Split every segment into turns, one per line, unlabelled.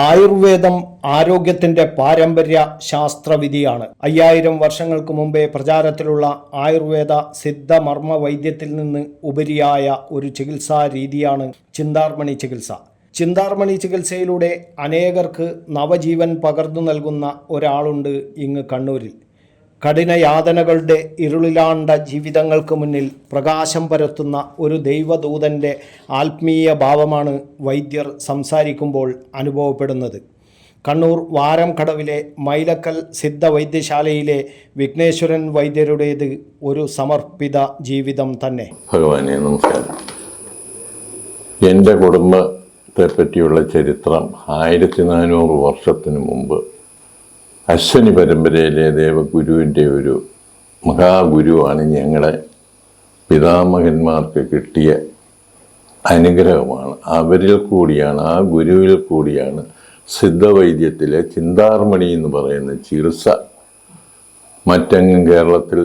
ആയുർവേദം ആരോഗ്യത്തിന്റെ പാരമ്പര്യ ശാസ്ത്രവിധിയാണ്. അയ്യായിരം വർഷങ്ങൾക്ക് മുമ്പേ പ്രചാരത്തിലുള്ള ആയുർവേദ സിദ്ധമർമ്മ വൈദ്യത്തിൽ നിന്ന് ഉപരിയായ ഒരു ചികിത്സാ രീതിയാണ് ചിന്താർമണി ചികിത്സ. ചിന്താർമണി ചികിത്സയിലൂടെ അനേകർക്ക് നവജീവൻ പകർന്നു നൽകുന്ന ഒരാളുണ്ട് ഇങ്ങ് കണ്ണൂരിൽ. കഠിന യാതനകളുടെ ഇരുളിലാണ്ട ജീവിതങ്ങൾക്ക് മുന്നിൽ പ്രകാശം പരത്തുന്ന ഒരു ദൈവദൂതന്റെ ആത്മീയ ഭാവമാണ് വൈദ്യർ സംസാരിക്കുമ്പോൾ അനുഭവപ്പെടുന്നത്. കണ്ണൂർ വാരംകടവിലെ മൈലക്കൽ സിദ്ധ വൈദ്യശാലയിലെ വിഘ്നേശ്വരൻ വൈദ്യരുടേത് ഒരു സമർപ്പിത ജീവിതം തന്നെ.
ഭഗവാനെ നമസ്കാരം. എന്റെ കുടുംബത്തെ പറ്റിയുള്ള ചരിത്രം ആയിരത്തി നാനൂറ് വർഷത്തിന് മുമ്പ് അശ്വനി പരമ്പരയിലെ ദേവഗുരുവിന്റെ ഒരു മഹാഗുരുവാണ് ഞങ്ങളെ പിതാമഹന്മാർക്ക് കിട്ടിയ അനുഗ്രഹമാണ്. അവരിൽ കൂടിയാണ് ആ ഗുരുവിൽ കൂടിയാണ് സിദ്ധവൈദ്യത്തിലെ ചിന്താർമണി എന്ന് പറയുന്ന ചികിത്സ മറ്റെങ്ങും കേരളത്തിൽ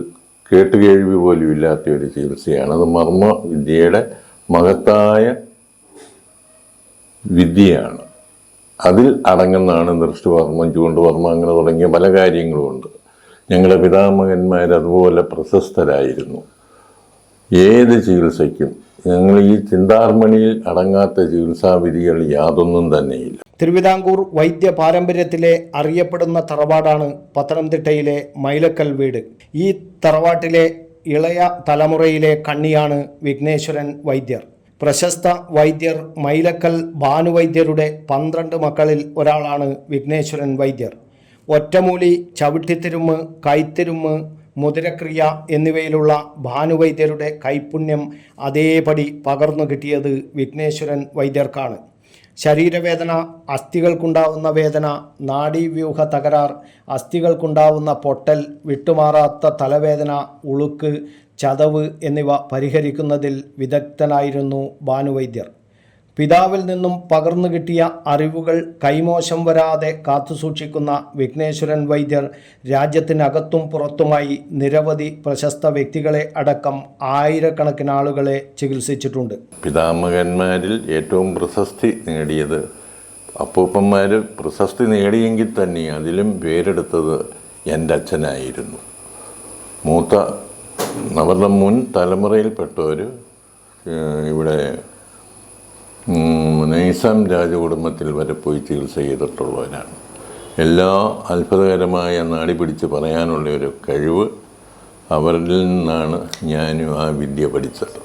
കേട്ടുകേഴ്വി പോലും ഇല്ലാത്ത ഒരു ചികിത്സയാണ്. അത് മർമ്മ വിദ്യയുടെ മഹത്തായ വിദ്യയാണ്. അതിൽ അടങ്ങുന്നതാണ് ദൃഷ്ടിവർമ്മ ചൂണ്ടുവർമ്മ അങ്ങനെ തുടങ്ങിയ പല കാര്യങ്ങളുമുണ്ട്. ഞങ്ങളുടെ പിതാമകന്മാർ അതുപോലെ പ്രശസ്തരായിരുന്നു. ഏത് ചികിത്സയ്ക്കും ഞങ്ങൾ ഈ ചിന്താർമണിയിൽ അടങ്ങാത്ത ചികിത്സാവിധികൾ യാതൊന്നും തന്നെയില്ല.
തിരുവിതാംകൂർ വൈദ്യ പാരമ്പര്യത്തിലെ അറിയപ്പെടുന്ന തറവാടാണ് പത്തനംതിട്ടയിലെ മൈലക്കൽ വീട്. ഈ തറവാട്ടിലെ ഇളയ തലമുറയിലെ കണ്ണിയാണ് വിഘ്നേശ്വരൻ വൈദ്യർ. പ്രശസ്ത വൈദ്യർ മൈലക്കൽ ഭാനുവൈദ്യരുടെ പന്ത്രണ്ട് മക്കളിൽ ഒരാളാണ് വിഘ്നേശ്വരൻ വൈദ്യർ. ഒറ്റമൂലി ചവിട്ടിത്തിരുമ്മ് കൈത്തിരുമ്മ് മുതിരക്രിയ എന്നിവയിലുള്ള ഭാനുവൈദ്യരുടെ കൈപുണ്യം അതേപടി പകർന്നു കിട്ടിയത് വിഘ്നേശ്വരൻ വൈദ്യർക്കാണ്. ശരീരവേദന അസ്ഥികൾക്കുണ്ടാവുന്ന വേദന നാഡീവ്യൂഹ തകരാർ അസ്ഥികൾക്കുണ്ടാവുന്ന പൊട്ടൽ വിട്ടുമാറാത്ത തലവേദന ഉളുക്ക് ചതവ് എന്നിവ പരിഹരിക്കുന്നതിൽ വിദഗ്ധനായിരുന്നു ഭാനുവൈദ്യർ. പിതാവിൽ നിന്നും പകർന്നു കിട്ടിയ അറിവുകൾ കൈമോശം വരാതെ കാത്തുസൂക്ഷിക്കുന്ന വിഘ്നേശ്വരൻ വൈദ്യർ രാജ്യത്തിനകത്തും പുറത്തുമായി നിരവധി പ്രശസ്ത വ്യക്തികളെ അടക്കം ആയിരക്കണക്കിന് ആളുകളെ ചികിത്സിച്ചിട്ടുണ്ട്.
പിതാമകന്മാരിൽ ഏറ്റവും പ്രശസ്തി നേടിയത് അപ്പൂപ്പന്മാർ പ്രശസ്തി നേടിയെങ്കിൽ തന്നെ അതിലും പേരെടുത്തത് എന്റെ അച്ഛനായിരുന്നു. മൂത്ത അവരുടെ മുൻ തലമുറയിൽപ്പെട്ടവർ ഇവിടെ നൈസാം രാജകുടുംബത്തിൽ വരെ പോയി ചികിത്സ ചെയ്തിട്ടുള്ളവരാണ്. എല്ലാ അത്ഭുതകരമായ നാടി പിടിച്ച് പറയാനുള്ള ഒരു കഴിവ് അവരിൽ നിന്നാണ് ഞാനും ആ വിദ്യ പഠിച്ചത്.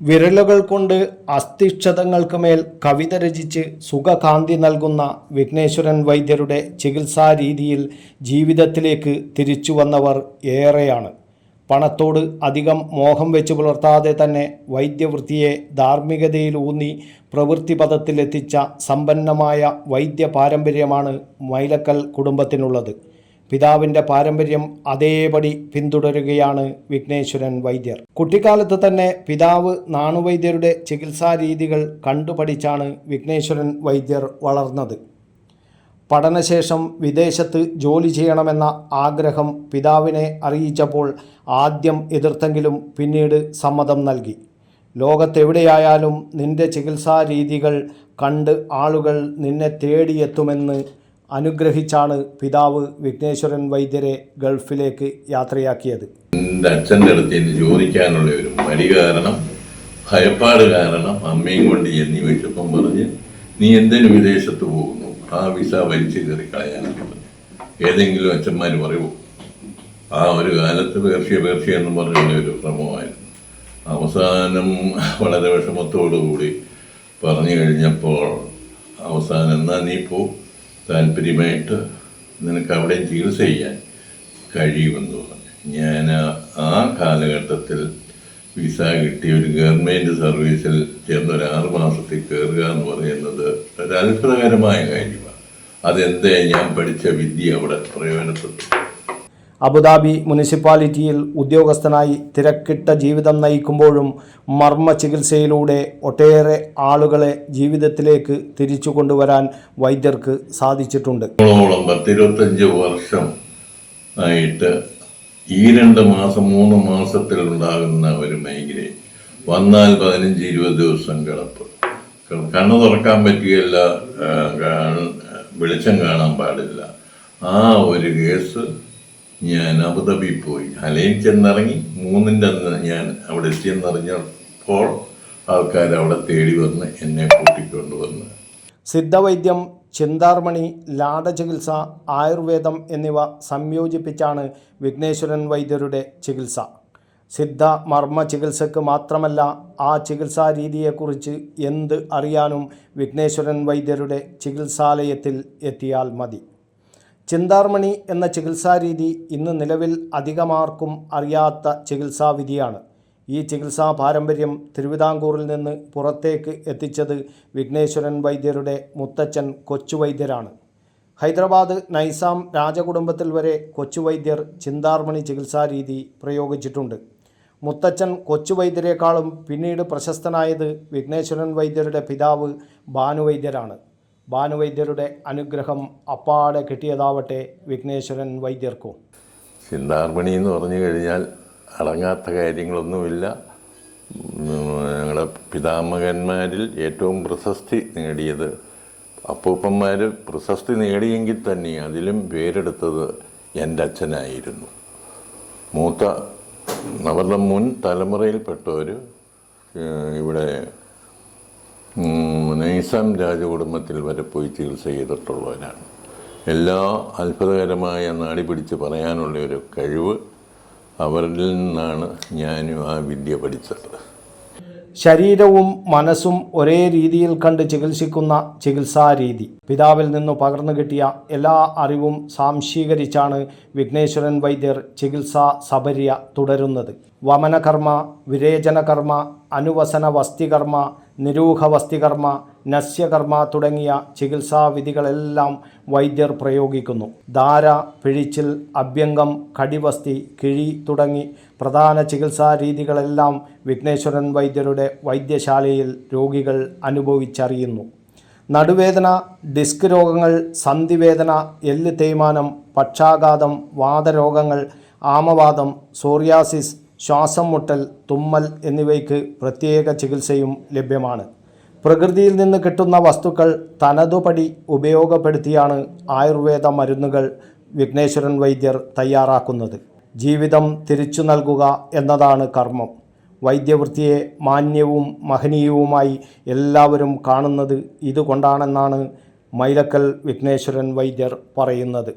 വിരലുകൾ കൊണ്ട് അസ്ഥിക്ഷതങ്ങൾക്ക് മേൽ കവിത രചിച്ച് സുഖകാന്തി നൽകുന്ന വിഘ്നേശ്വരൻ വൈദ്യരുടെ ചികിത്സാ രീതിയിൽ ജീവിതത്തിലേക്ക് തിരിച്ചു വന്നവർ ഏറെയാണ്. പണത്തോട് അധികം മോഹം വെച്ച് പുലർത്താതെ തന്നെ വൈദ്യവൃത്തിയെ ധാർമ്മികതയിലൂന്നി പ്രവൃത്തിപഥത്തിലെത്തിച്ച സമ്പന്നമായ വൈദ്യ പാരമ്പര്യമാണ് മൈലക്കൽ കുടുംബത്തിനുള്ളത്. പിതാവിന്റെ പാരമ്പര്യം അതേപടി പിന്തുടരുകയാണ് വിഘ്നേശ്വരൻ വൈദ്യർ. കുട്ടിക്കാലത്ത് തന്നെ പിതാവ് നാണുവൈദ്യരുടെ ചികിത്സാ രീതികൾ കണ്ടുപഠിച്ചാണ് വിഘ്നേശ്വരൻ വൈദ്യർ വളർന്നത്. പഠനശേഷം വിദേശത്ത് ജോലി ചെയ്യണമെന്ന ആഗ്രഹം പിതാവിനെ അറിയിച്ചപ്പോൾ ആദ്യം എതിർത്തെങ്കിലും പിന്നീട് സമ്മതം നൽകി. ലോകത്തെവിടെയായാലും നിന്റെ ചികിത്സാ രീതികൾ കണ്ട് ആളുകൾ നിന്നെ തേടിയെത്തുമെന്ന് അനുഗ്രഹിച്ചാണ് പിതാവ് വിഘ്നേശ്വരൻ വൈദ്യരെ ഗൾഫിലേക്ക് യാത്രയാക്കിയത്.
എന്റെ അച്ഛന്റെ അടുത്ത് ഇന്ന് ചോദിക്കാനുള്ള ഒരു മടി കാരണം ഭയപ്പാട് കാരണം അമ്മയും കൊണ്ട് എന്നീ ചോദിച്ചപ്പം പറഞ്ഞ് നീ എന്തിനു വിദേശത്ത് പോകുന്നു? ആ വിസ വലിച്ചു കയറി കളയാനാണ് പറഞ്ഞു. ഏതെങ്കിലും അച്ഛന്മാർ പറയുമോ ആ ഒരു കാലത്ത് പേർഷ്യ പേർഷ്യ എന്ന് പറഞ്ഞ ഒരു ശ്രമമായിരുന്നു അവസാനം വളരെ വിഷമത്തോടുകൂടി പറഞ്ഞു കഴിഞ്ഞപ്പോൾ അവസാനം എന്നാ നീ പോ താല്പര്യമായിട്ട് നിനക്ക് അവിടെ ചികിത്സ ചെയ്യാൻ കഴിയുമെന്ന് പറഞ്ഞു. ഞാൻ ആ- കാലഘട്ടത്തിൽ വിസ കിട്ടി ഒരു ഗവൺമെന്റ് സർവീസിൽ ചേർന്ന് ഒരു ആറ് മാസത്തിൽ കയറുക എന്ന് പറയുന്നത് ഒരു അത്ഭുതകരമായ കാര്യമാണ്. അതെന്തേ ഞാൻ പഠിച്ച വിദ്യ അവിടെ പ്രയോജനപ്പെട്ടു?
അബുദാബി മുനിസിപ്പാലിറ്റിയിൽ ഉദ്യോഗസ്ഥനായി തിരക്കിട്ട ജീവിതം നയിക്കുമ്പോഴും മർമ്മ ചികിത്സയിലൂടെ ഒട്ടേറെ ആളുകളെ ജീവിതത്തിലേക്ക് തിരിച്ചു കൊണ്ടുവരാൻ വൈദ്യർക്ക് സാധിച്ചിട്ടുണ്ട്.
പത്തിരുപത്തഞ്ച് വർഷം ആയിട്ട് ഈ രണ്ട് മാസം മൂന്ന് മാസത്തിൽ ഉണ്ടാകുന്ന ഒരു മൈഗ്രെയിൻ വന്നാൽ പതിനഞ്ച് ഇരുപത് ദിവസം കിടപ്പ്. കണ്ണു തുറക്കാൻ പറ്റുകയില്ല കാ- വെളിച്ചം കാണാൻ പാടില്ല. ആ ഒരു കേസ് ഞാൻ അബുദാബി പോയി. അലയിൽ ചെന്നിറങ്ങി മൂന്നിന്റെ അന്ന് ഞാൻ അവിടെ എത്തിയെന്നറിഞ്ഞപ്പോൾ ആൾക്കാർ അവിടെ തേടി വന്ന് എന്നെ കൂട്ടിക്കൊണ്ടുവന്ന്
സിദ്ധവൈദ്യം ചിന്താർമണി ലാടചികിത്സ ആയുർവേദം എന്നിവ സംയോജിപ്പിച്ചാണ് വിഘ്നേശ്വരൻ വൈദ്യരുടെ ചികിത്സ. സിദ്ധ മർമ്മ ചികിത്സയ്ക്ക് മാത്രമല്ല ആ ചികിത്സാ രീതിയെക്കുറിച്ച് എന്ത് അറിയാനും വിഘ്നേശ്വരൻ വൈദ്യരുടെ ചികിത്സാലയത്തിൽ എത്തിയാൽ മതി. ചിന്താർമണി എന്ന ചികിത്സാ രീതി ഇന്ന് നിലവിൽ അധികമാർക്കും അറിയാത്ത ചികിത്സാവിധിയാണ് ഈ ചികിത്സാ പാരമ്പര്യം തിരുവിതാംകൂറിൽ നിന്ന് പുറത്തേക്ക് എത്തിച്ചത് വിഘ്നേശ്വരൻ വൈദ്യരുടെ മുത്തച്ഛൻ കൊച്ചുവൈദ്യരാണ് ഹൈദരാബാദ് നൈസാം രാജകുടുംബത്തിൽ വരെ കൊച്ചുവൈദ്യർ ചിന്താർമണി ചികിത്സാരീതി പ്രയോഗിച്ചിട്ടുണ്ട്. മുത്തച്ഛൻ കൊച്ചു കൊച്ചുവൈദ്യരെക്കാളും പിന്നീട് പ്രശസ്തനായത് വിഘ്നേശ്വരൻ വൈദ്യരുടെ പിതാവ് ഭാനുവൈദ്യരാണ് ഭാനുവൈദ്യരുടെ അനുഗ്രഹം അപ്പാടെ കിട്ടിയതാവട്ടെ വിഘ്നേശ്വരൻ വൈദ്യർക്കും.
ചിന്താർമണി എന്ന് പറഞ്ഞു കഴിഞ്ഞാൽ അടങ്ങാത്ത കാര്യങ്ങളൊന്നുമില്ല. ഞങ്ങളുടെ പിതാമകന്മാരിൽ ഏറ്റവും പ്രശസ്തി നേടിയത് അപ്പൂപ്പന്മാർ പ്രശസ്തി നേടിയെങ്കിൽ തന്നെ അതിലും പേരെടുത്തത് എന്റെ അച്ഛനായിരുന്നു. മൂത്ത അവരുടെ മുൻ തലമുറയിൽപ്പെട്ടവർ ഇവിടെ നൈസാം രാജകുടുംബത്തിൽ വരെ പോയി ചികിത്സ ചെയ്തിട്ടുള്ളവരാണ്. എല്ലാ അത്ഭുതകരമായ നാടി പിടിച്ച് പറയാനുള്ള ഒരു കഴിവ് അവരിൽ നിന്നാണ് ഞാനും ആ വിദ്യ പഠിച്ചത്.
ശരീരവും മനസ്സും ഒരേ രീതിയിൽ കണ്ട് ചികിത്സിക്കുന്ന ചികിത്സാരീതി. പിതാവിൽ നിന്നു പകർന്നു കിട്ടിയ എല്ലാ അറിവും സാംശീകരിച്ചാണ് വിഘ്നേശ്വരൻ വൈദ്യർ ചികിത്സാ സബര്യ തുടരുന്നത്. വമനകർമ്മ വിരേചനകർമ്മ അനുവസന വസ്തികർമ്മ നിരൂഹ വസ്തികർമ്മ നസ്യകർമ്മ തുടങ്ങിയ ചികിത്സാവിധികളെല്ലാം വൈദ്യർ പ്രയോഗിക്കുന്നു. ധാര പിഴിച്ചിൽ അഭ്യംഗം കടിവസ്തി കിഴി തുടങ്ങി പ്രധാന ചികിത്സാ രീതികളെല്ലാം വിഘ്നേശ്വരൻ വൈദ്യരുടെ വൈദ്യശാലയിൽ രോഗികൾ അനുഭവിച്ചറിയുന്നു. നടുവേദന ഡിസ്ക് രോഗങ്ങൾ സന്ധിവേദന എല്ല് തേയ്മാനം പക്ഷാഘാതം വാതരോഗങ്ങൾ ആമവാദം സോറിയാസിസ് ശ്വാസം മുട്ടൽ തുമ്മൽ എന്നിവയ്ക്ക് പ്രത്യേക ചികിത്സയും ലഭ്യമാണ്. പ്രകൃതിയിൽ നിന്ന് കിട്ടുന്ന വസ്തുക്കൾ തനതുപടി ഉപയോഗപ്പെടുത്തിയാണ് ആയുർവേദ മരുന്നുകൾ വിഘ്നേശ്വരൻ വൈദ്യർ തയ്യാറാക്കുന്നത്. ജീവിതം തിരിച്ചു നൽകുക എന്നതാണ് കർമ്മം. വൈദ്യവൃത്തിയെ മാന്യവും മഹനീയവുമായി എല്ലാവരും കാണുന്നത് ഇതുകൊണ്ടാണെന്നാണ് മൈലക്കൽ വിഘ്നേശ്വരൻ വൈദ്യർ പറയുന്നത്.